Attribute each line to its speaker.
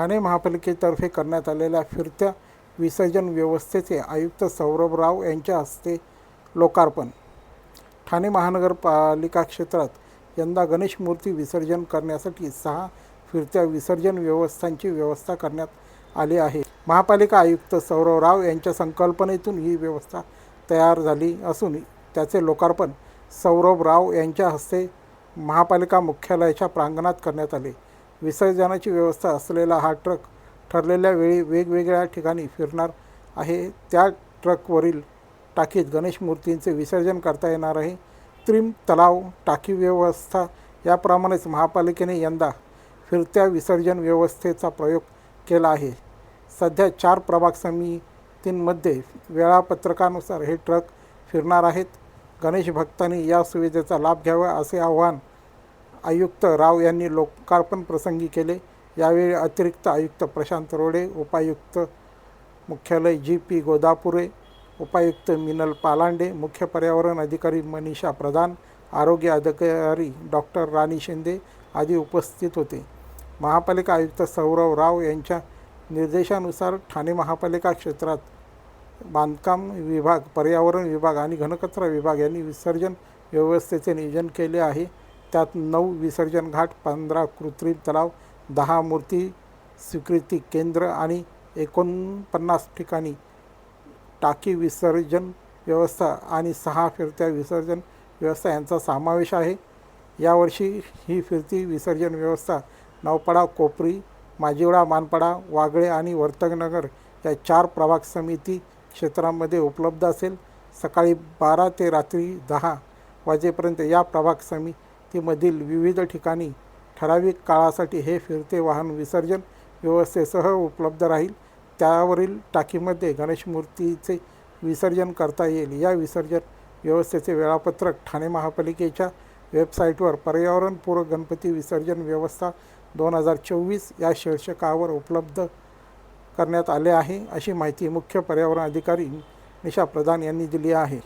Speaker 1: ठाणे महापालिकेतर्फे करण्यात आलेल्या फिरत्या विसर्जन व्यवस्थेचे आयुक्त सौरभ राव यांच्या हस्ते लोकार्पण. ठाणे महानगरपालिका क्षेत्रात यंदा गणेश मूर्ती विसर्जन करण्यासाठी सहा फिरत्या विसर्जन व्यवस्थांची व्यवस्था करण्यात आली आहे. महापालिका आयुक्त सौरव राव यांच्या संकल्पनेतून ही व्यवस्था तयार झाली असून त्याचे लोकार्पण सौरभ राव यांच्या हस्ते महापालिका मुख्यालयाच्या प्रांगणात करण्यात आले. विसर्जनाची व्यवस्था असलेला हा ट्रक ठरलेल्या वेळी वेगवेगळ्या ठिकाणी फिरणार आहे. त्या ट्रकवरील टाकीत गणेश मूर्तींचे विसर्जन करता येणार आहे. त्रिम तलाव टाकी व्यवस्था याप्रमाणेच महापालिकेने यंदा फिरत्या विसर्जन व्यवस्थेचा प्रयोग केला आहे. सध्या चार प्रभाग समितींमध्ये वेळापत्रकानुसार हे ट्रक फिरणार आहेत. गणेश भक्तांनी या सुविधेचा लाभ घ्यावा असे आव्हान आयुक्त राव यांनी लोकार्पण प्रसंगी केले. यावेळी अतिरिक्त आयुक्त प्रशांत रोडे उपायुक्त मुख्यालय जी पी गोदापुरे उपायुक्त मिनल पालांडे मुख्य पर्यावरण अधिकारी मनीषा प्रधान आरोग्य अधिकारी डॉक्टर राणी शिंदे आदी उपस्थित होते. महापालिका आयुक्त सौरव राव यांच्या निर्देशानुसार ठाणे महापालिका क्षेत्रात बांधकाम विभाग पर्यावरण विभाग आणि घनकचरा विभाग यांनी विसर्जन व्यवस्थेचे नियोजन केले आहे. त्यात नऊ विसर्जन घाट पंधरा कृत्रिम तलाव दहा मूर्ती स्वीकृती केंद्र आणि एकोणपन्नास ठिकाणी टाकी विसर्जन व्यवस्था आणि सहा फिरत्या विसर्जन व्यवस्था यांचा समावेश आहे. यावर्षी ही फिरती विसर्जन व्यवस्था नवपाडा कोपरी माजिवडा मानपाडा वागळे आणि वर्तकनगर या चार प्रभाग समिती क्षेत्रामध्ये उपलब्ध असेल. सकाळी बारा ते रात्री दहा वाजेपर्यंत या प्रभाग तीमधील विविध ठिकाणी ठराविक काळासाठी हे फिरते वाहन विसर्जन व्यवस्थेसह उपलब्ध राहील. त्यावरील टाकीमध्ये गणेश मूर्तीचे विसर्जन करता येईल. या विसर्जन व्यवस्थेचे वेळापत्रक ठाणे महापालिकेच्या वेबसाईटवर पर्यावरणपूरक गणपती विसर्जन व्यवस्था दोन हजार चोवीस या शीर्षकावर उपलब्ध करण्यात आले आहे अशी माहिती मुख्य पर्यावरण अधिकारी निशा प्रधान यांनी दिली आहे.